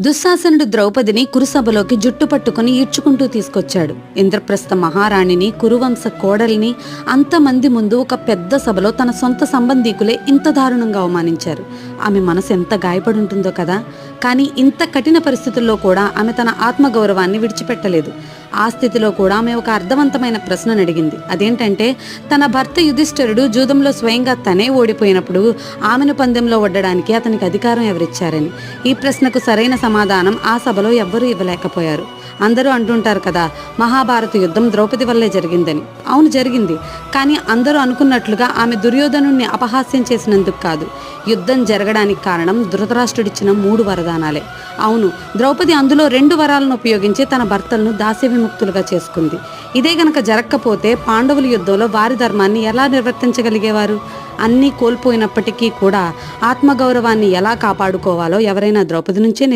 దుశ్శాసనుడు ద్రౌపదిని కురుసభలోకి జుట్టు పట్టుకుని ఈడ్చుకుంటూ తీసుకొచ్చాడు. ఇంద్రప్రస్థ మహారాణిని కురువంశ కోడల్ని అంతమంది ముందు ఒక పెద్ద సభలో తన సొంత సంబంధీకులే ఇంత దారుణంగా అవమానించారు. ఆమె మనసు ఎంత గాయపడుంటుందో కదా. కానీ ఇంత కఠిన పరిస్థితుల్లో కూడా ఆమె తన ఆత్మగౌరవాన్ని విడిచిపెట్టలేదు. ఆ స్థితిలో కూడా ఆమె ఒక అర్థవంతమైన ప్రశ్నను అడిగింది. అదేంటంటే తన భర్త యుధిష్ఠరుడు జూదంలో స్వయంగా తనే ఓడిపోయినప్పుడు ఆమెను పందెంలో ఒడ్డడానికి అతనికి అధికారం ఎవరిచ్చారని. ఈ ప్రశ్నకు సరైన సమాధానం ఆ సభలో ఎవ్వరూ ఇవ్వలేకపోయారు. అందరూ అంటుంటారు కదా మహాభారత యుద్ధం ద్రౌపది వల్లే జరిగిందని. అవును జరిగింది. కానీ అందరూ అనుకున్నట్లుగా ఆమె దుర్యోధను అపహాస్యం చేసినందుకు కాదు. యుద్ధం జరగడానికి కారణం ధృతరాష్ట్రుడిచ్చిన మూడు వరదానాలే అవును ద్రౌపది అందులో రెండు వరాలను ఉపయోగించి తన భర్తలను దాస్య విముక్తులుగా చేసుకుంది. ఇదే గనక జరగకపోతే పాండవుల యుద్ధంలో వారి ధర్మాన్ని ఎలా నిర్వర్తించగలిగేవారు? అన్నీ కోల్పోయినప్పటికీ కూడా ఆత్మగౌరవాన్ని ఎలా కాపాడుకోవాలో ఎవరైనా ద్రౌపది నుంచే